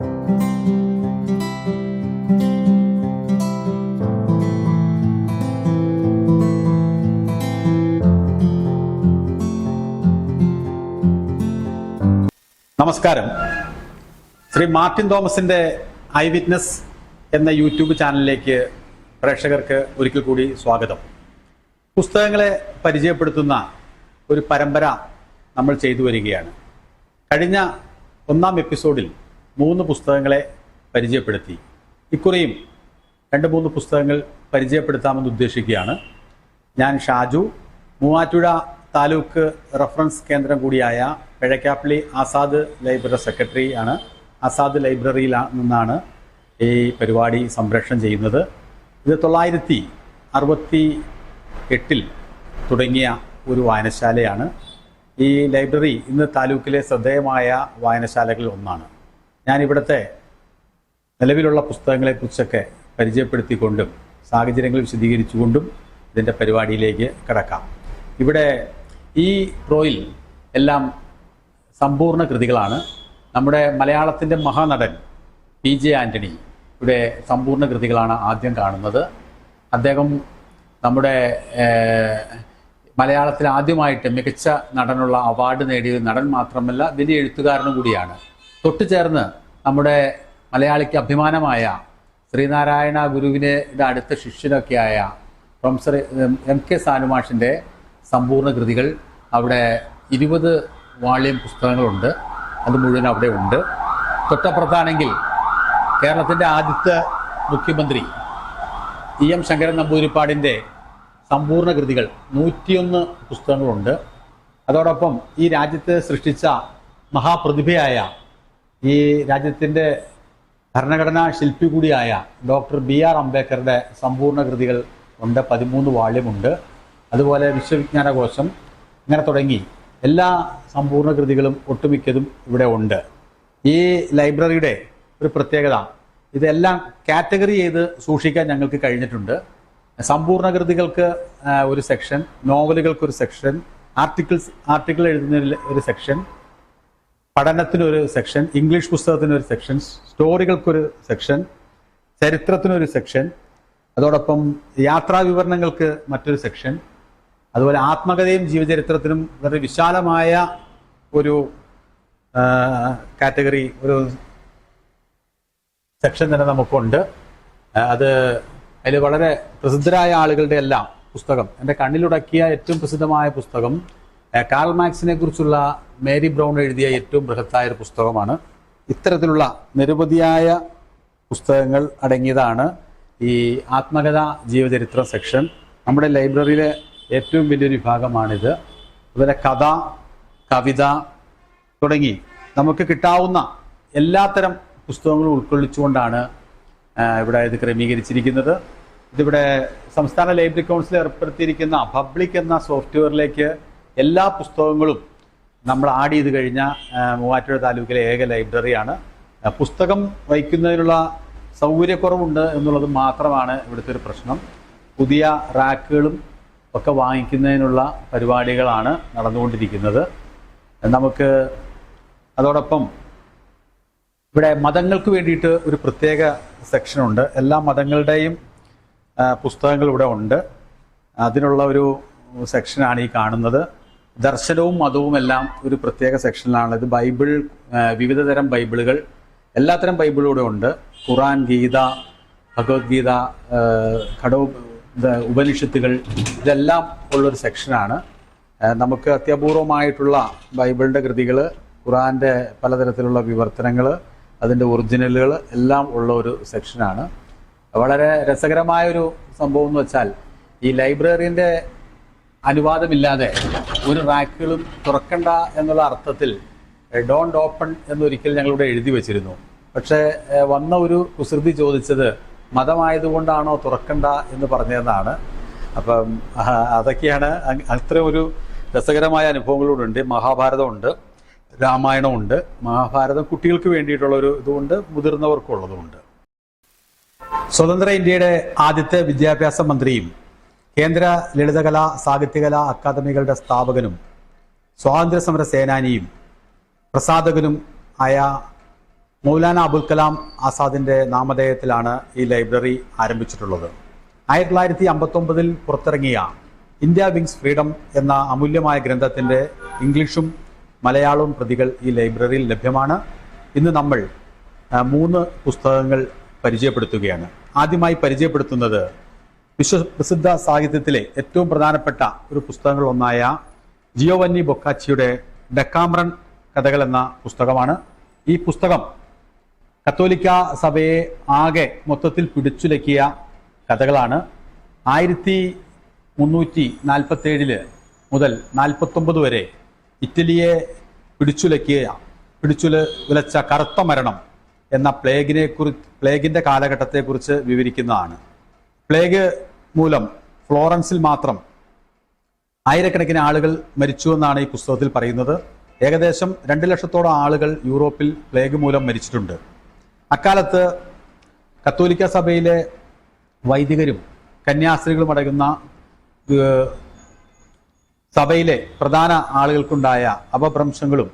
നമസ്കാരം. ശ്രീ മാർട്ടിൻ തോമസിന്റെ I witness എന്ന യൂട്യൂബ് ചാനലിലേക്ക് പ്രേക്ഷകർക്ക് ഒരിക്കൽ കൂടി സ്വാഗതം. പുസ്തകങ്ങളെ പരിചയപ്പെടുത്തുന്ന ഒരു പരമ്പര നമ്മൾ ചെയ്തു വരികയാണ്. കഴിഞ്ഞ ഒന്നാം എപ്പിസോഡിൽ മൂന്ന് പുസ്തകങ്ങളെ പരിചയപ്പെടുത്തി. ഇക്കുറിയും രണ്ട് മൂന്ന് പുസ്തകങ്ങൾ പരിചയപ്പെടുത്താമെന്ന് ഉദ്ദേശിക്കുകയാണ്. ഞാൻ ഷാജു മൂവാറ്റുഴ താലൂക്ക് റഫറൻസ് കേന്ദ്രം കൂടിയായ പിഴക്കാപ്പള്ളി ആസാദ് ലൈബ്രറി സെക്രട്ടറി ആണ്. ആസാദ് ലൈബ്രറിയിൽ നിന്നാണ് ഈ പരിപാടി സംപ്രേഷണം ചെയ്യുന്നത്. ഇത് തൊള്ളായിരത്തി അറുപത്തി എട്ടിൽ തുടങ്ങിയ ഒരു വായനശാലയാണ്. ഈ ലൈബ്രറി ഇന്ന് താലൂക്കിലെ ശ്രദ്ധേയമായ വായനശാലകളിൽ ഒന്നാണ്. ഞാൻ ഇവിടുത്തെ നിലവിലുള്ള പുസ്തകങ്ങളെക്കുറിച്ചൊക്കെ പരിചയപ്പെടുത്തിക്കൊണ്ടും സാഹചര്യങ്ങൾ വിശദീകരിച്ചുകൊണ്ടും ഇതിന്റെ പരിപാടിയിലേക്ക് കിടക്കാം. ഇവിടെ ഈ പ്രോയിൽ എല്ലാം സമ്പൂർണ കൃതികളാണ്. നമ്മുടെ മലയാളത്തിന്റെ മഹാനടൻ പി ജെ ആന്റണി ഇവിടെ സമ്പൂർണ കൃതികളാണ് ആദ്യം കാണുന്നത്. അദ്ദേഹം നമ്മുടെ മലയാളത്തിൽ ആദ്യമായിട്ട് മികച്ച നടനുള്ള അവാർഡ് നേടിയ നടൻ മാത്രമല്ല വലിയ എഴുത്തുകാരനും കൂടിയാണ്. തൊട്ടു ചേർന്ന് നമ്മുടെ മലയാളിക്ക് അഭിമാനമായ ശ്രീനാരായണ ഗുരുവിനെ അടുത്ത ശിഷ്യനൊക്കെയായ പ്രൊഫസർ എം കെ സാനുമാഷിന്റെ സമ്പൂർണ കൃതികൾ. അവിടെ ഇരുപത് വാള്യം പുസ്തകങ്ങളുണ്ട്. അത് മുഴുവൻ അവിടെ ഉണ്ട്. തൊട്ടപ്പുറത്താണെങ്കിൽ കേരളത്തിന്റെ ആദ്യത്തെ മുഖ്യമന്ത്രി ഇ എം ശങ്കരൻ നമ്പൂതിരിപ്പാടിന്റെ സമ്പൂർണ കൃതികൾ. നൂറ്റിയൊന്ന് പുസ്തകങ്ങളുണ്ട്. അതോടൊപ്പം ഈ രാജ്യത്തെ സൃഷ്ടിച്ച മഹാപ്രതിഭയായ ഈ രാജ്യത്തിന്റെ ഭരണഘടനാ ശില്പി കൂടിയായ ഡോക്ടർ ബി ആർ അംബേദ്കറുടെ സമ്പൂർണ കൃതികൾ ഉണ്ട്. പതിമൂന്ന് വാള്യമുണ്ട്. അതുപോലെ വിശ്വവിജ്ഞാനകോശം ഇങ്ങനെ തുടങ്ങി. എല്ലാ സമ്പൂർണ കൃതികളും ഒട്ടുമിക്കതും ഇവിടെ ഉണ്ട്. ഈ ലൈബ്രറിയുടെ ഒരു പ്രത്യേകത ഇതെല്ലാം കാറ്റഗറി ചെയ്ത് സൂക്ഷിക്കാൻ ഞങ്ങൾക്ക് കഴിഞ്ഞിട്ടുണ്ട്. സമ്പൂർണ കൃതികൾക്ക് ഒരു സെക്ഷൻ നോവലുകൾക്ക് ഒരു സെക്ഷൻ ആർട്ടിക്കിൾസ് ആർട്ടിക്കിൾ എഴുതുന്നതിൽ ഒരു സെക്ഷൻ പഠനത്തിനൊരു സെക്ഷൻ ഇംഗ്ലീഷ് പുസ്തകത്തിനൊരു സെക്ഷൻ സ്റ്റോറികൾക്കൊരു സെക്ഷൻ ചരിത്രത്തിനൊരു സെക്ഷൻ അതോടൊപ്പം യാത്രാ വിവരണങ്ങൾക്ക് മറ്റൊരു സെക്ഷൻ അതുപോലെ ആത്മകഥയും ജീവചരിത്രത്തിനും വളരെ വിശാലമായ ഒരു കാറ്റഗറി ഒരു സെക്ഷൻ തന്നെ നമുക്കുണ്ട്. അത് അതിൽ വളരെ പ്രസിദ്ധരായ ആളുകളുടെ എല്ലാം പുസ്തകം എന്റെ കണ്ണിലുടക്കിയ ഏറ്റവും പ്രസിദ്ധമായ പുസ്തകം കാൾ മാക്സിനെ കുറിച്ചുള്ള മേരി ബ്രൗൺ എഴുതിയ ഏറ്റവും ബൃഹത്തായ ഒരു പുസ്തകമാണ്. ഇത്തരത്തിലുള്ള നിരവധിയായ പുസ്തകങ്ങൾ അടങ്ങിയതാണ് ഈ ആത്മകഥ ജീവചരിത്ര സെക്ഷൻ. നമ്മുടെ ലൈബ്രറിയിലെ ഏറ്റവും വലിയൊരു വിഭാഗമാണിത്. അതുപോലെ കഥ കവിത തുടങ്ങി നമുക്ക് കിട്ടാവുന്ന എല്ലാത്തരം പുസ്തകങ്ങളും ഉൾക്കൊള്ളിച്ചുകൊണ്ടാണ് ഇവിടെ ഇത് ക്രമീകരിച്ചിരിക്കുന്നത്. ഇതിവിടെ സംസ്ഥാന ലൈബ്രറി കൗൺസിൽ ഏർപ്പെടുത്തിയിരിക്കുന്ന പബ്ലിക് എന്ന സോഫ്റ്റ്വെയറിലേക്ക് എല്ലാ പുസ്തകങ്ങളും നമ്മൾ ആഡ് ചെയ്ത് കഴിഞ്ഞ മൂവാറ്റുപുഴ താലൂക്കിലെ ഏക ലൈബ്രറിയാണ്. പുസ്തകം വയ്ക്കുന്നതിനുള്ള സൗകര്യക്കുറവുണ്ട് എന്നുള്ളത് മാത്രമാണ് ഇവിടുത്തെ ഒരു പ്രശ്നം. പുതിയ റാക്കുകളും ഒക്കെ വാങ്ങിക്കുന്നതിനുള്ള പരിപാടികളാണ് നടന്നുകൊണ്ടിരിക്കുന്നത്. നമുക്ക് അതോടൊപ്പം ഇവിടെ മതങ്ങൾക്ക് വേണ്ടിയിട്ട് ഒരു പ്രത്യേക സെക്ഷനുണ്ട് എല്ലാ മതങ്ങളുടെയും പുസ്തകങ്ങൾ ഇവിടെ ഉണ്ട്. അതിനുള്ള ഒരു സെക്ഷനാണ് ഈ കാണുന്നത്. ദർശനവും മതവും എല്ലാം ഒരു പ്രത്യേക സെക്ഷനിലാണ് ഇത് ബൈബിൾ വിവിധ തരം ബൈബിളുകൾ. എല്ലാത്തരം ബൈബിളൂടെ ഉണ്ട്. ഖുറാൻ ഗീത ഭഗവത്ഗീത ഘടോ ഉപനിഷത്തുകൾ ഇതെല്ലാം ഉള്ളൊരു സെക്ഷനാണ് നമുക്ക് അത്യപൂർവമായിട്ടുള്ള ബൈബിളിന്റെ കൃതികൾ ഖുറാന്റെ പലതരത്തിലുള്ള വിവർത്തനങ്ങൾ അതിന്റെ ഒറിജിനലുകൾ എല്ലാം ഉള്ള ഒരു സെക്ഷനാണ് വളരെ രസകരമായൊരു സംഭവം എന്ന് വെച്ചാൽ ഈ ലൈബ്രറിന്റെ അനുവാദമില്ലാതെ ഒരു റാക്കുകളും തുറക്കണ്ട എന്നുള്ള അർത്ഥത്തിൽ ഡോണ്ട് ഓപ്പൺ എന്നൊരിക്കൽ ഞങ്ങളിവിടെ എഴുതി വെച്ചിരുന്നു. പക്ഷേ വന്ന ഒരു കുസൃതി ചോദിച്ചത് മതമായതുകൊണ്ടാണോ തുറക്കണ്ട എന്ന് പറഞ്ഞതെന്നാണ്. അപ്പം അതൊക്കെയാണ് അത്രയും ഒരു രസകരമായ അനുഭവങ്ങളൂടെ ഉണ്ട് മഹാഭാരതമുണ്ട് രാമായണമുണ്ട് മഹാഭാരതം കുട്ടികൾക്ക് വേണ്ടിയിട്ടുള്ള ഒരു ഇതുകൊണ്ട് മുതിർന്നവർക്കുള്ളതുമുണ്ട് സ്വതന്ത്ര ഇന്ത്യയുടെ ആദ്യത്തെ വിദ്യാഭ്യാസ മന്ത്രിയും കേന്ദ്ര ലളിതകലാ സാഹിത്യകലാ അക്കാദമികളുടെ സ്ഥാപകനും സ്വാതന്ത്ര്യ സമര സേനാനിയും പ്രസാധകനും ആയ മൗലാന അബുൽ കലാം ആസാദിന്റെ നാമധേയത്തിലാണ് ഈ ലൈബ്രറി ആരംഭിച്ചിട്ടുള്ളത്. ആയിരത്തി തൊള്ളായിരത്തി അമ്പത്തൊമ്പതിൽ പുറത്തിറങ്ങിയ ഇന്ത്യ വിങ്സ് ഫ്രീഡം എന്ന അമൂല്യമായ ഗ്രന്ഥത്തിന്റെ ഇംഗ്ലീഷും മലയാളവും പ്രതികൾ ഈ ലൈബ്രറിയിൽ ലഭ്യമാണ്. ഇന്ന് നമ്മൾ മൂന്ന് പുസ്തകങ്ങൾ പരിചയപ്പെടുത്തുകയാണ്. ആദ്യമായി പരിചയപ്പെടുത്തുന്നത് വിശ്വ പ്രസിദ്ധ സാഹിത്യത്തിലെ ഏറ്റവും പ്രധാനപ്പെട്ട ഒരു പുസ്തകങ്ങളൊന്നായ ജിയോവന്നി ബൊക്കാച്ചിയുടെ ഡെക്കാമ്രൺ കഥകൾ എന്ന പുസ്തകമാണ്. ഈ പുസ്തകം കത്തോലിക്ക സഭയെ ആകെ മൊത്തത്തിൽ പിടിച്ചുലക്കിയ കഥകളാണ്. ആയിരത്തി മുന്നൂറ്റി നാൽപ്പത്തേഴിൽ മുതൽ നാൽപ്പത്തൊമ്പത് വരെ ഇറ്റലിയെ പിടിച്ചുലക്കിയ പിടിച്ചുല ഉലച്ച കറുത്ത മരണം എന്ന പ്ലേഗിനെ കുറി പ്ലേഗിന്റെ കാലഘട്ടത്തെക്കുറിച്ച് വിവരിക്കുന്നതാണ്. പ്ലേഗ് മൂലം ഫ്ലോറൻസിൽ മാത്രം ആയിരക്കണക്കിന് ആളുകൾ മരിച്ചു എന്നാണ് ഈ പുസ്തകത്തിൽ പറയുന്നത്. ഏകദേശം രണ്ട് ലക്ഷത്തോളം ആളുകൾ യൂറോപ്പിൽ പ്ലേഗ് മൂലം മരിച്ചിട്ടുണ്ട്. അക്കാലത്ത് കത്തോലിക്ക സഭയിലെ വൈദികരും കന്യാസ്ത്രീകളും അടങ്ങുന്ന സഭയിലെ പ്രധാന ആളുകൾക്കുണ്ടായ അപഭ്രംശങ്ങളും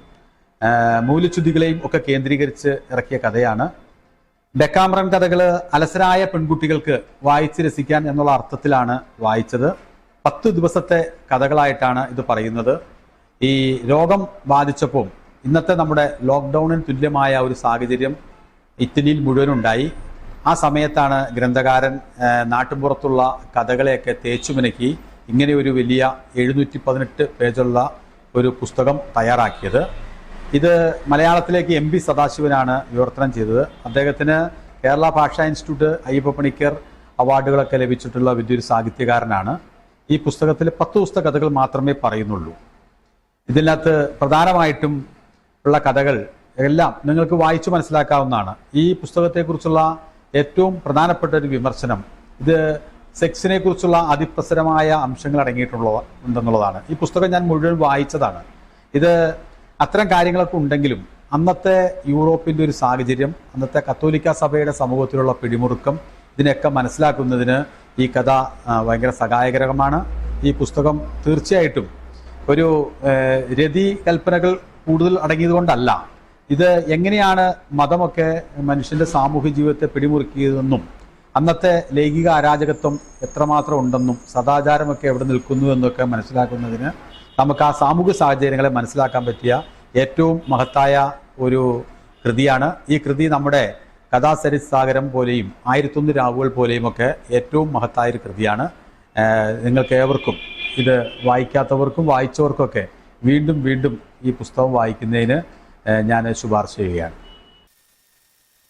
മൂല്യച്യുതികളെയും ഒക്കെ കേന്ദ്രീകരിച്ച് ഇറക്കിയ കഥയാണ്. ഡെക്കാമ്രൻ കഥകൾ അലസരായ പെൺകുട്ടികൾക്ക് വായിച്ച് രസിക്കാൻ എന്നുള്ള അർത്ഥത്തിലാണ് വായിച്ചത്. പത്ത് ദിവസത്തെ കഥകളായിട്ടാണ് ഇത് പറയുന്നത്. ഈ രോഗം ബാധിച്ചപ്പോൾ ഇന്നത്തെ നമ്മുടെ ലോക്ക്ഡൌണിന് തുല്യമായ ഒരു സാഹചര്യം ഇറ്റലിയിൽ മുഴുവനുണ്ടായി. ആ സമയത്താണ് ഗ്രന്ഥകാരൻ നാട്ടുപുറത്തുള്ള കഥകളെയൊക്കെ തേച്ചുമിനക്കി ഇങ്ങനെ ഒരു വലിയ എഴുന്നൂറ്റി പതിനെട്ട് പേജുള്ള ഒരു പുസ്തകം തയ്യാറാക്കിയത്. ഇത് മലയാളത്തിലേക്ക് എം പി സദാശിവനാണ് വിവർത്തനം ചെയ്തത്. അദ്ദേഹത്തിന് കേരള ഭാഷാ ഇൻസ്റ്റിറ്റ്യൂട്ട് അയ്യപ്പ പണിക്കർ അവാർഡുകളൊക്കെ ലഭിച്ചിട്ടുള്ള വലിയൊരു സാഹിത്യകാരനാണ്. ഈ പുസ്തകത്തിൽ പത്ത് ദിവസത്തെ കഥകൾ മാത്രമേ പറയുന്നുള്ളൂ. ഇതിനകത്ത് പ്രധാനമായിട്ടും ഉള്ള കഥകൾ എല്ലാം നിങ്ങൾക്ക് വായിച്ചു മനസ്സിലാക്കാവുന്നതാണ്. ഈ പുസ്തകത്തെക്കുറിച്ചുള്ള ഏറ്റവും പ്രധാനപ്പെട്ട ഒരു വിമർശനം ഇത് സെക്സിനെ കുറിച്ചുള്ള അതിപ്രസരമായ അംശങ്ങൾ അടങ്ങിയിട്ടുള്ള ഉണ്ടെന്നുള്ളതാണ്. ഈ പുസ്തകം ഞാൻ മുഴുവൻ വായിച്ചതാണ്. ഇത് അത്തരം കാര്യങ്ങളൊക്കെ ഉണ്ടെങ്കിലും അന്നത്തെ യൂറോപ്പിന്റെ ഒരു സാഹചര്യം അന്നത്തെ കത്തോലിക്ക സഭയുടെ സമൂഹത്തിലുള്ള പിടിമുറുക്കം ഇതിനെയൊക്കെ മനസ്സിലാക്കുന്നതിന് ഈ കഥ ഭയങ്കര സഹായകരമാണ്. ഈ പുസ്തകം തീർച്ചയായിട്ടും ഒരു രതി കൽപ്പനകൾ കൂടുതൽ അടങ്ങിയതുകൊണ്ടല്ല. ഇത് എങ്ങനെയാണ് മതമൊക്കെ മനുഷ്യന്റെ സാമൂഹ്യ ജീവിതത്തെ പിടിമുറുക്കിയതെന്നും അന്നത്തെ ലൈംഗിക അരാജകത്വം എത്രമാത്രം ഉണ്ടെന്നും സദാചാരമൊക്കെ എവിടെ നിൽക്കുന്നു എന്നൊക്കെ മനസ്സിലാക്കുന്നതിന് നമുക്ക് ആ സാമൂഹ്യ സാഹചര്യങ്ങളെ മനസ്സിലാക്കാൻ പറ്റിയ ഏറ്റവും മഹത്തായ ഒരു കൃതിയാണ്. ഈ കൃതി നമ്മുടെ കഥാസരിസാഗരം പോലെയും ആയിരത്തൊന്ന് രാവുകൾ പോലെയും ഒക്കെ ഏറ്റവും മഹത്തായ ഒരു കൃതിയാണ്. നിങ്ങൾക്ക് ഏവർക്കും ഇത് വായിക്കാത്തവർക്കും വായിച്ചവർക്കൊക്കെ വീണ്ടും വീണ്ടും ഈ പുസ്തകം വായിക്കുന്നതിന് ഞാൻ ശുപാർശ ചെയ്യുകയാണ്.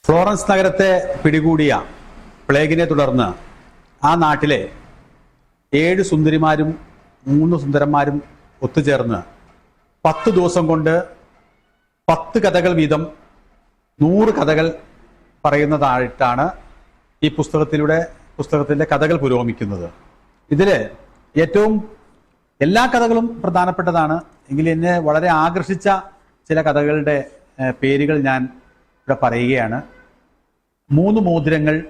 ഫ്ലോറൻസ് നഗരത്തെ പിടികൂടിയ പ്ലേഗിനെ തുടർന്ന് ആ നാട്ടിലെ ഏഴ് സുന്ദരിമാരും മൂന്ന് സുന്ദരന്മാരും ഒത്തുചേർന്ന് പത്ത് ദിവസം കൊണ്ട് പത്ത് കഥകൾ വീതം നൂറ് കഥകൾ പറയുന്നതായിട്ടാണ് ഈ പുസ്തകത്തിലൂടെ പുസ്തകത്തിന്റെ കഥകൾ പുരോഗമിക്കുന്നത്. ഇതിൽ ഏറ്റവും എല്ലാ കഥകളും പ്രധാനപ്പെട്ടതാണ്. എങ്കിൽ എന്നെ വളരെ ആകർഷിച്ച ചില കഥകളുടെ പേരുകൾ ഞാൻ ഇവിടെ പറയുകയാണ്. മൂന്ന് മോതിരങ്ങൾ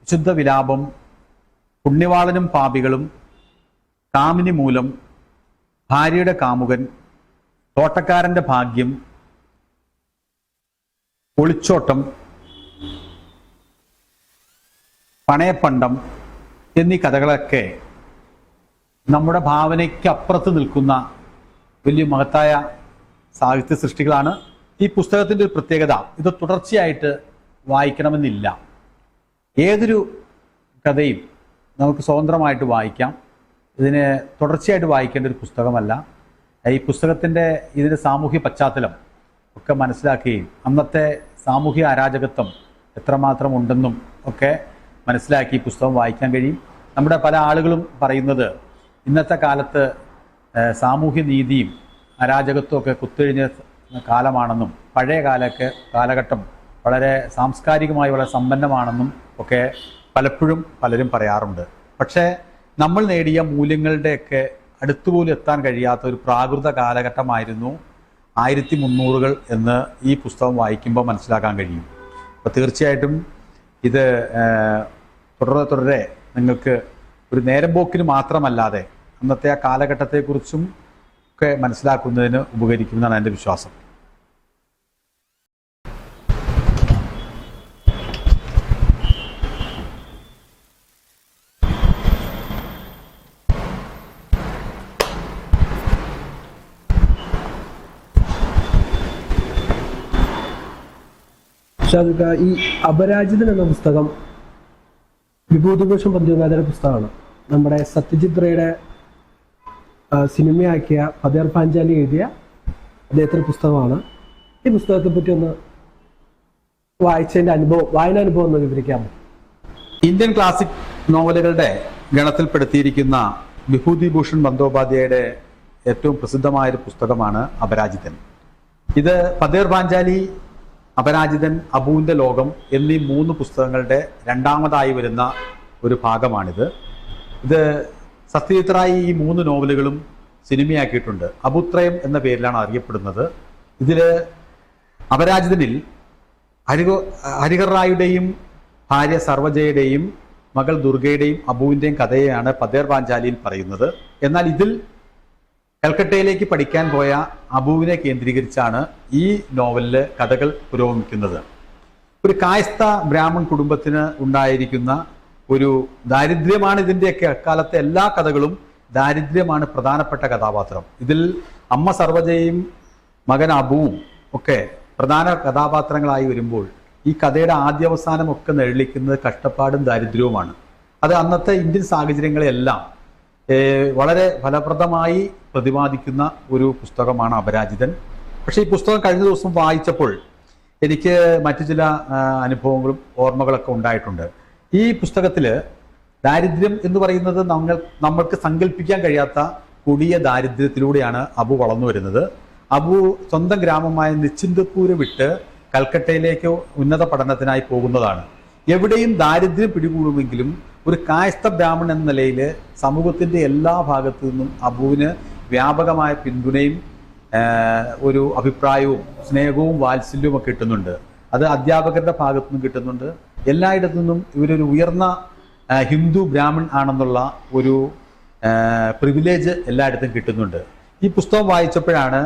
വിശുദ്ധ വിലാപം പുണ്യവാളനും പാപികളും കാമിനി മൂലം ഭാര്യയുടെ കാമുകൻ തോട്ടക്കാരന്റെ ഭാഗ്യം ഒളിച്ചോട്ടം പണയപ്പണ്ടം എന്നീ കഥകളൊക്കെ നമ്മുടെ ഭാവനയ്ക്ക് അപ്പുറത്ത് നിൽക്കുന്ന വലിയ മഹത്തായ സാഹിത്യ സൃഷ്ടികളാണ്. ഈ പുസ്തകത്തിന്റെ ഒരു പ്രത്യേകത ഇത് തുടർച്ചയായിട്ട് വായിക്കണമെന്നില്ല. ഏതൊരു കഥയും നമുക്ക് സ്വതന്ത്രമായിട്ട് വായിക്കാം. ഇതിന് തുടർച്ചയായിട്ട് വായിക്കേണ്ട ഒരു പുസ്തകമല്ല. ഈ പുസ്തകത്തിന്റെ ഇതിന്റെ സാമൂഹ്യ പശ്ചാത്തലം ഒക്കെ മനസ്സിലാക്കുകയും അന്നത്തെ സാമൂഹ്യ അരാജകത്വം എത്രമാത്രം ഉണ്ടെന്നും ഒക്കെ മനസ്സിലാക്കി പുസ്തകം വായിക്കാൻ കഴിയും. നമ്മുടെ പല ആളുകളും പറയുന്നത് ഇന്നത്തെ കാലത്ത് സാമൂഹ്യ നീതിയും അരാജകത്വം ഒക്കെ കുത്തൊഴിഞ്ഞ കാലമാണെന്നും പഴയ കാലൊക്കെ കാലഘട്ടം വളരെ സാംസ്കാരികമായി വളരെ സമ്പന്നമാണെന്നും ഒക്കെ പലപ്പോഴും പലരും പറയാറുണ്ട്. പക്ഷേ നമ്മൾ നേടിയ മൂല്യങ്ങളുടെയൊക്കെ അടുത്തുപോലും എത്താൻ കഴിയാത്ത ഒരു പ്രാകൃത കാലഘട്ടമായിരുന്നു ആയിരത്തി മുന്നൂറുകൾ എന്ന് ഈ പുസ്തകം വായിക്കുമ്പോൾ മനസ്സിലാക്കാൻ കഴിയും. അപ്പോൾ തീർച്ചയായിട്ടും ഇത് തുടരെ തുടരെ നിങ്ങൾക്ക് ഒരു നേരം പോക്കിന് മാത്രമല്ലാതെ അന്നത്തെ ആ കാലഘട്ടത്തെക്കുറിച്ചും ഒക്കെ മനസ്സിലാക്കുന്നതിന് ഉപകരിക്കുമെന്നാണ് എന്റെ വിശ്വാസം. ഷാദുക്ക ഈ അപരാജിതൻ എന്ന പുസ്തകം വിഭൂതിഭൂഷൺ പന്തികാതയുടെ പുസ്തകമാണ്. നമ്മുടെ സത്യജിത് റേയുടെ സിനിമയാക്കിയ പതേർ പാഞ്ചാലി എഴുതിയ അദ്ദേഹത്തിന്റെ പുസ്തകമാണ്. ഈ പുസ്തകത്തെ പറ്റി ഒന്ന് വായിച്ചതിന്റെ അനുഭവം വായനാനുഭവം ഒന്ന് വിവരിക്കാമോ ഇന്ത്യൻ ക്ലാസിക് നോവലുകളുടെ ഗണത്തിൽപ്പെടുത്തിയിരിക്കുന്ന വിഭൂതിഭൂഷൺ ബന്ദോപാധ്യായയുടെ ഏറ്റവും പ്രസിദ്ധമായ ഒരു പുസ്തകമാണ് അപരാജിതൻ. ഇത് പതേർ പാഞ്ചാലി അപരാജിതൻ അബുവിന്റെ ലോകം എന്നീ മൂന്ന് പുസ്തകങ്ങളുടെ രണ്ടാമതായി വരുന്ന ഒരു ഭാഗമാണിത്. ഇത് സത്യജിത് ഈ മൂന്ന് നോവലുകളും സിനിമയാക്കിയിട്ടുണ്ട്. അബുത്രയം എന്ന പേരിലാണ് അറിയപ്പെടുന്നത്. ഇതിൽ അപരാജിതനിൽ ഹരിഹ ഹരിഹർ റായുടെയും ഭാര്യ സർവജയുടെയും മകൾ ദുർഗയുടെയും അബുവിന്റെയും കഥയെയാണ് പതേർ പാഞ്ചാലിയിൽ പറയുന്നത്. എന്നാൽ ഇതിൽ കൽക്കട്ടയിലേക്ക് പഠിക്കാൻ പോയ അബുവിനെ കേന്ദ്രീകരിച്ചാണ് ഈ നോവലിൽ കഥകൾ പുരോഗമിക്കുന്നത്. ഒരു കായസ്ഥ ബ്രാഹ്മൺ കുടുംബത്തിന് ഉണ്ടായിരിക്കുന്ന ഒരു ദാരിദ്ര്യമാണ് ഇതിന്റെയൊക്കെ അക്കാലത്തെ എല്ലാ കഥകളും ദാരിദ്ര്യമാണ് പ്രധാനപ്പെട്ട കഥാപാത്രം. ഇതിൽ അമ്മ സർവജയും മകൻ അബുവും ഒക്കെ പ്രധാന കഥാപാത്രങ്ങളായി വരുമ്പോൾ ഈ കഥയുടെ ആദ്യാവസാനം ഒക്കെ നിഴലിക്കുന്നത് കഷ്ടപ്പാടും ദാരിദ്ര്യവുമാണ്. അത് അന്നത്തെ ഇന്ത്യൻ സാഹചര്യങ്ങളെല്ലാം വളരെ ഫലപ്രദമായി പ്രതിപാദിക്കുന്ന ഒരു പുസ്തകമാണ് അപരാജിതൻ. പക്ഷേ ഈ പുസ്തകം കഴിഞ്ഞ ദിവസം വായിച്ചപ്പോൾ എനിക്ക് മറ്റു ചില അനുഭവങ്ങളും ഓർമ്മകളൊക്കെ ഉണ്ടായിട്ടുണ്ട്. ഈ പുസ്തകത്തിൽ ദാരിദ്ര്യം എന്ന് പറയുന്നത് നമ്മൾ നമ്മൾക്ക് സങ്കല്പിക്കാൻ കഴിയാത്ത കൊടിയ ദാരിദ്ര്യത്തിലൂടെയാണ് അബു വളർന്നു വരുന്നത്. അബു സ്വന്തം ഗ്രാമമായ നിശ്ചിന്തപൂര് വിട്ട് കൽക്കട്ടയിലേക്ക് ഉന്നത പഠനത്തിനായി പോകുന്നതാണ്. എവിടെയും ദാരിദ്ര്യം പിടികൂടുമെങ്കിലും ഒരു കായസ്ഥ ബ്രാഹ്മണൻ എന്ന നിലയിൽ സമൂഹത്തിന്റെ എല്ലാ ഭാഗത്തു നിന്നും അബുവിന് വ്യാപകമായ പിന്തുണയും ഒരു അഭിപ്രായവും സ്നേഹവും വാത്സല്യവും ഒക്കെ കിട്ടുന്നുണ്ട്. അത് അധ്യാപകരുടെ ഭാഗത്തു നിന്നും കിട്ടുന്നുണ്ട്. എല്ലായിടത്തു നിന്നും ഇവരൊരു ഉയർന്ന ഹിന്ദു ബ്രാഹ്മൺ ആണെന്നുള്ള ഒരു പ്രിവിലേജ് എല്ലായിടത്തും കിട്ടുന്നുണ്ട്. ഈ പുസ്തകം വായിച്ചപ്പോഴാണ്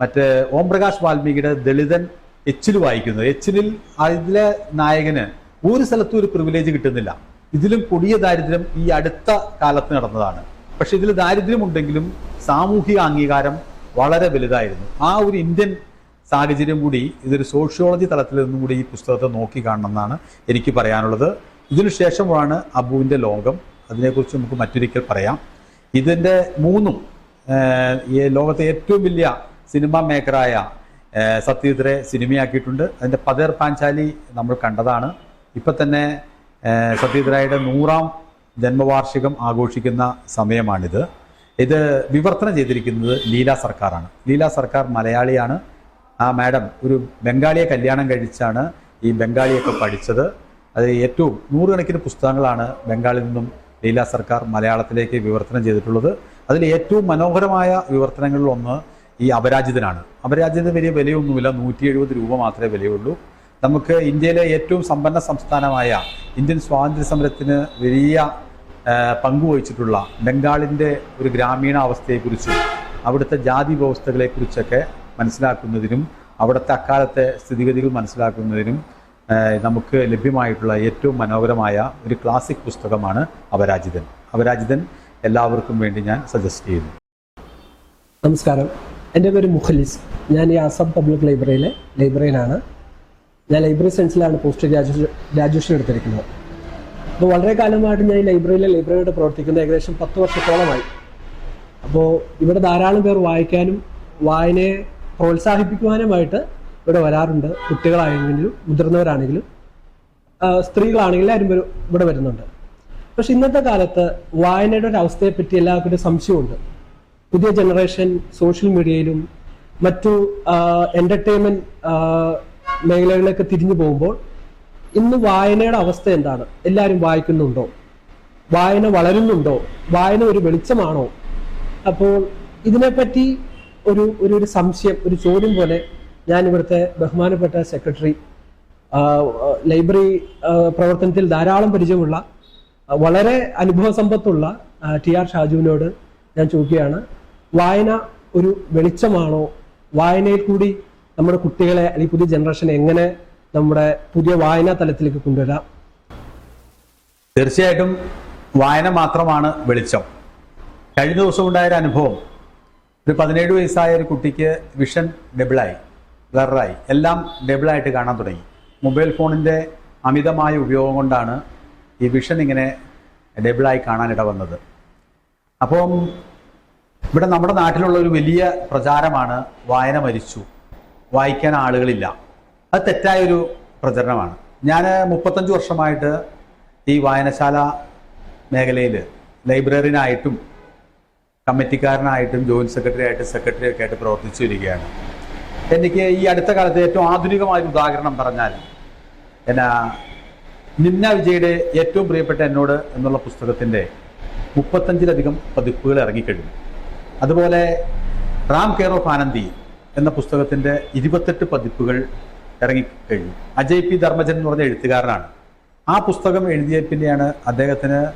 മറ്റേ ഓം പ്രകാശ് വാൽമീകിയുടെ ദളിതൻ എച്ചിൽ വായിക്കുന്നത്. എച്ചിലിൽ അതിലെ നായകന് ഒരു സ്ഥലത്തും ഒരു പ്രിവിലേജ് കിട്ടുന്നില്ല. ഇതിലും കൊടിയ ദാരിദ്ര്യം ഈ അടുത്ത കാലത്ത് നടന്നതാണ്. പക്ഷെ ഇതിൽ ദാരിദ്ര്യമുണ്ടെങ്കിലും സാമൂഹിക അംഗീകാരം വളരെ വലുതായിരുന്നു. ആ ഒരു ഇന്ത്യൻ സാഹചര്യം കൂടി ഇതൊരു സോഷ്യോളജി തലത്തിൽ നിന്നും കൂടി ഈ പുസ്തകത്തെ നോക്കി കാണണമെന്നാണ് എനിക്ക് പറയാനുള്ളത്. ഇതിനുശേഷമാണ് അബുവിന്റെ ലോകം. അതിനെക്കുറിച്ച് നമുക്ക് മറ്റൊരിക്കൽ പറയാം. ഇതിന്റെ മൂന്നും ഈ ലോകത്തെ ഏറ്റവും വലിയ സിനിമാ മേക്കറായ സത്യജിത്തിനെ സിനിമയാക്കിയിട്ടുണ്ട്. അതിന്റെ പതേർ പാഞ്ചാലി നമ്മൾ കണ്ടതാണ്. ഇപ്പം തന്നെ റായുടെ നൂറാം ജന്മവാർഷികം ആഘോഷിക്കുന്ന സമയമാണിത്. ഇത് വിവർത്തനം ചെയ്തിരിക്കുന്നത് ലീല സർക്കാരാണ്. ലീല സർക്കാർ മലയാളിയാണ്. ആ മാഡം ഒരു ബംഗാളിയെ കല്യാണം കഴിച്ചാണ് ഈ ബംഗാളിയൊക്കെ പഠിച്ചത്. അത് ഏറ്റവും നൂറുകണക്കിന് പുസ്തകങ്ങളാണ് ബംഗാളിൽ നിന്നും ലീല സർക്കാർ മലയാളത്തിലേക്ക് വിവർത്തനം ചെയ്തിട്ടുള്ളത്. അതിൽ ഏറ്റവും മനോഹരമായ വിവർത്തനങ്ങളിലൊന്ന് ഈ അപരാജിതനാണ്. അപരാജിതന് വലിയ വിലയൊന്നുമില്ല. നൂറ്റി എഴുപത് രൂപ മാത്രമേ വിലയുള്ളൂ. നമുക്ക് ഇന്ത്യയിലെ ഏറ്റവും സമ്പന്ന സംസ്ഥാനമായ ഇന്ത്യൻ സ്വാതന്ത്ര്യ സമരത്തിന് വലിയ പങ്കുവഹിച്ചിട്ടുള്ള ബംഗാളിന്റെ ഒരു ഗ്രാമീണ അവസ്ഥയെക്കുറിച്ച് അവിടുത്തെ ജാതി വ്യവസ്ഥകളെക്കുറിച്ചൊക്കെ മനസ്സിലാക്കുന്നതിനും അവിടുത്തെ അക്കാലത്തെ സ്ഥിതിഗതികൾ മനസ്സിലാക്കുന്നതിനും നമുക്ക് ലഭ്യമായിട്ടുള്ള ഏറ്റവും മനോഹരമായ ഒരു ക്ലാസിക് പുസ്തകമാണ് അപരാജിതൻ അപരാജിതൻ എല്ലാവർക്കും വേണ്ടി ഞാൻ സജസ്റ്റ് ചെയ്യുന്നു. നമസ്കാരം. എന്റെ പേര് മുഖലിസ്. ഞാൻ ഈ ആസാം പബ്ലിക് ലൈബ്രറിയിലെ ലൈബ്രറിയനാണ്. ഞാൻ ലൈബ്രറി സയൻസിലാണ് പോസ്റ്റ് ഗ്രാജുവേഷൻ ഗ്രാജുവേഷൻ എടുത്തിരിക്കുന്നത്. അപ്പോൾ വളരെ കാലമായിട്ട് ഞാൻ ഈ ലൈബ്രറിയിലെ ലൈബ്രറിയായിട്ട് പ്രവർത്തിക്കുന്നത് ഏകദേശം പത്ത് വർഷത്തോളമായി. അപ്പോൾ ഇവിടെ ധാരാളം പേർ വായിക്കാനും വായനയെ പ്രോത്സാഹിപ്പിക്കുവാനുമായിട്ട് ഇവിടെ വരാറുണ്ട്. കുട്ടികളാണെങ്കിലും മുതിർന്നവരാണെങ്കിലും സ്ത്രീകളാണെങ്കിലും ആരും ഇവിടെ വരുന്നുണ്ട്. പക്ഷെ ഇന്നത്തെ കാലത്ത് വായനയുടെ ഒരു അവസ്ഥയെപ്പറ്റി എല്ലാവർക്കും ഒരു സംശയമുണ്ട്. പുതിയ ജനറേഷൻ സോഷ്യൽ മീഡിയയിലും മറ്റു എന്റർടൈൻമെന്റ് മേഖലകളിലേക്ക് തിരിഞ്ഞു പോകുമ്പോൾ ഇന്ന് വായനയുടെ അവസ്ഥ എന്താണ്? എല്ലാവരും വായിക്കുന്നുണ്ടോ? വായന വളരുന്നുണ്ടോ? വായന ഒരു വെളിച്ചമാണോ? അപ്പോൾ ഇതിനെപ്പറ്റി ഒരു ഒരു ഒരു സംശയം ഒരു ചോദ്യം പോലെ ഞാൻ ഇവിടുത്തെ ബഹുമാനപ്പെട്ട സെക്രട്ടറി ലൈബ്രറി പ്രവർത്തനത്തിൽ ധാരാളം പരിചയമുള്ള വളരെ അനുഭവ സമ്പത്തുള്ള ടി ആർ ഷാജുവിനോട് ഞാൻ ചോദിക്കുകയാണ് വായന ഒരു വെളിച്ചമാണോ? വായനയിൽ കൂടി നമ്മുടെ കുട്ടികളെ അല്ലെങ്കിൽ പുതിയ ജനറേഷൻ എങ്ങനെ നമ്മുടെ പുതിയ വായനാ തലത്തിലേക്ക് കൊണ്ടുവരാം? തീർച്ചയായിട്ടും വായന മാത്രമാണ് വെളിച്ചം. കഴിഞ്ഞ ദിവസം ഉണ്ടായ ഒരു അനുഭവം. ഒരു പതിനേഴ് വയസ്സായ ഒരു കുട്ടിക്ക് വിഷൻ ഡബിളായി ബ്ലറായി എല്ലാം ഡബിളായിട്ട് കാണാൻ തുടങ്ങി. മൊബൈൽ ഫോണിന്റെ അമിതമായ ഉപയോഗം കൊണ്ടാണ് ഈ വിഷൻ ഇങ്ങനെ ഡബിളായി കാണാനിട വന്നത്. അപ്പം ഇവിടെ നമ്മുടെ നാട്ടിലുള്ള ഒരു വലിയ പ്രചാരമാണ് വായന മരിച്ചു. വായിക്കാൻ ആളുകളില്ല. അത് തെറ്റായൊരു പ്രചരണമാണ്. ഞാൻ മുപ്പത്തഞ്ച് വർഷമായിട്ട് ഈ വായനശാല മേഖലയിൽ ലൈബ്രറിനായിട്ടും കമ്മിറ്റിക്കാരനായിട്ടും ജോയിന്റ് സെക്രട്ടറി ആയിട്ട് സെക്രട്ടറി ഒക്കെ ആയിട്ട് പ്രവർത്തിച്ചു വരികയാണ്. എനിക്ക് ഈ അടുത്ത കാലത്ത് ഏറ്റവും ആധുനികമായ ഉദാഹരണം പറഞ്ഞാൽ എന്നാ നിന്ന വിജയുടെ ഏറ്റവും പ്രിയപ്പെട്ട എന്നോട് എന്നുള്ള പുസ്തകത്തിന്റെ മുപ്പത്തഞ്ചിലധികം പതിപ്പുകൾ ഇറങ്ങിക്കഴിഞ്ഞു. അതുപോലെ റാം കെയർ ഓഫ് ആനന്ദി എന്ന പുസ്തകത്തിന്റെ ഇരുപത്തെട്ട് പതിപ്പുകൾ ഇറങ്ങിക്കഴിഞ്ഞു അജയ് പി. ധർമ്മജൻ എന്ന് പറഞ്ഞ എഴുത്തുകാരനാണ്. ആ പുസ്തകം എഴുതിയ പിന്നെയാണ് അദ്ദേഹത്തിന്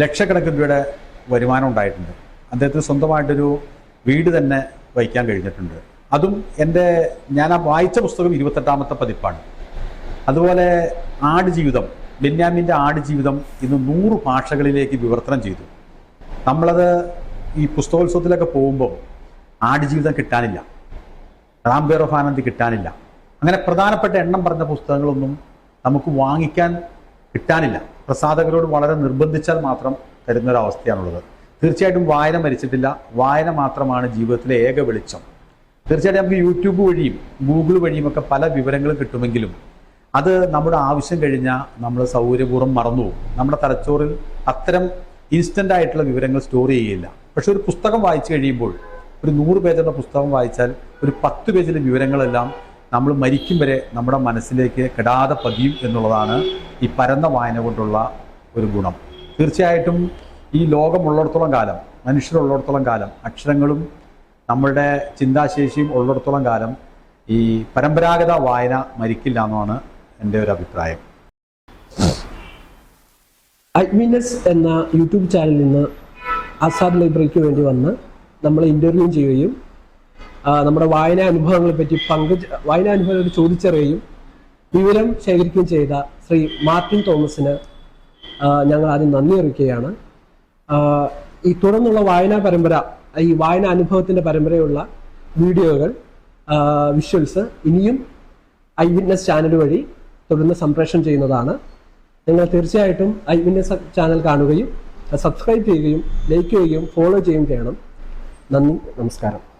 ലക്ഷക്കണക്കിന് രൂപയുടെ വരുമാനം ഉണ്ടായിട്ടുണ്ട്. അദ്ദേഹത്തിന് സ്വന്തമായിട്ടൊരു വീട് തന്നെ വഹിക്കാൻ കഴിഞ്ഞിട്ടുണ്ട്. അതും എന്റെ ഞാൻ ആ വായിച്ച പുസ്തകം ഇരുപത്തെട്ടാമത്തെ പതിപ്പാണ്. അതുപോലെ ആടുജീവിതം ബെന്യാമിന്റെ ആടുജീവിതം ഇന്ന് നൂറ് ഭാഷകളിലേക്ക് വിവർത്തനം ചെയ്തു. നമ്മളത് ഈ പുസ്തകോത്സവത്തിലൊക്കെ പോകുമ്പോൾ ആടുജീവിതം കിട്ടാനില്ല. റാംബേർ ഓഫ് ആനന്ദ് കിട്ടാനില്ല. അങ്ങനെ പ്രധാനപ്പെട്ട എണ്ണം പറഞ്ഞ പുസ്തകങ്ങളൊന്നും നമുക്ക് വാങ്ങിക്കാൻ കിട്ടാനില്ല. പ്രസാധകരോട് വളരെ നിർബന്ധിച്ചാൽ മാത്രം തരുന്നൊരവസ്ഥയാണുള്ളത്. തീർച്ചയായിട്ടും വായന മരിച്ചിട്ടില്ല. വായന മാത്രമാണ് ജീവിതത്തിലെ ഏക വെളിച്ചം. തീർച്ചയായിട്ടും നമുക്ക് യൂട്യൂബ് വഴിയും ഗൂഗിൾ വഴിയും ഒക്കെ പല വിവരങ്ങളും കിട്ടുമെങ്കിലും അത് നമ്മുടെ ആവശ്യം കഴിഞ്ഞാൽ നമ്മൾ സൗകര്യപൂർവം മറന്നു പോകും നമ്മുടെ തലച്ചോറിൽ അത്തരം ഇൻസ്റ്റന്റ് ആയിട്ടുള്ള വിവരങ്ങൾ സ്റ്റോർ ചെയ്യില്ല പക്ഷെ ഒരു പുസ്തകം വായിച്ചു കഴിയുമ്പോൾ ഒരു നൂറ് പേജുള്ള പുസ്തകം വായിച്ചാൽ ഒരു പത്ത് പേജിലെ വിവരങ്ങളെല്ലാം നമ്മൾ മരിക്കും വരെ നമ്മുടെ മനസ്സിലേക്ക് കെടാതെ പതിയും എന്നുള്ളതാണ് ഈ പരന്ന വായന കൊണ്ടുള്ള ഒരു ഗുണം. തീർച്ചയായിട്ടും ഈ ലോകമുള്ളിടത്തോളം കാലം മനുഷ്യരുള്ളിടത്തോളം കാലം അക്ഷരങ്ങളും നമ്മളുടെ ചിന്താശേഷിയും ഉള്ളിടത്തോളം കാലം ഈ പരമ്പരാഗത വായന മരിക്കില്ല എന്നാണ് എന്റെ ഒരു അഭിപ്രായം. അഡ്മിനസ് എന്ന യൂട്യൂബ് ചാനലിൽ നിന്ന് ആസാദ് ലൈബ്രറിക്ക് വേണ്ടി വന്ന് നമ്മൾ ഇന്റർവ്യൂ ചെയ്യുകയും നമ്മുടെ വായനാ അനുഭവങ്ങളെ പറ്റി പങ്ക് വായനാ അനുഭവങ്ങളോട് ചോദിച്ചറിയുകയും വിവരം ശേഖരിക്കുകയും ചെയ്ത ശ്രീ മാർട്ടിൻ തോമസിന് ഞങ്ങൾ ആദ്യം നന്ദി അറിയിക്കുകയാണ്. ഈ തുടർന്നുള്ള വായനാ പരമ്പര ഈ വായനാ അനുഭവത്തിന്റെ പരമ്പരയുള്ള വീഡിയോകൾ വിഷ്വൽസ് ഇനിയും ഐ വിറ്റ്നസ് ചാനൽ വഴി തുടർന്ന് സംപ്രേഷണം ചെയ്യുന്നതാണ്. നിങ്ങൾ തീർച്ചയായിട്ടും ഐ വിറ്റ്നസ് ചാനൽ കാണുകയും സബ്സ്ക്രൈബ് ചെയ്യുകയും ലൈക്ക് ചെയ്യുകയും ഫോളോ ചെയ്യുകയും ചെയ്യണം. നന്ദി നമസ്കാരം.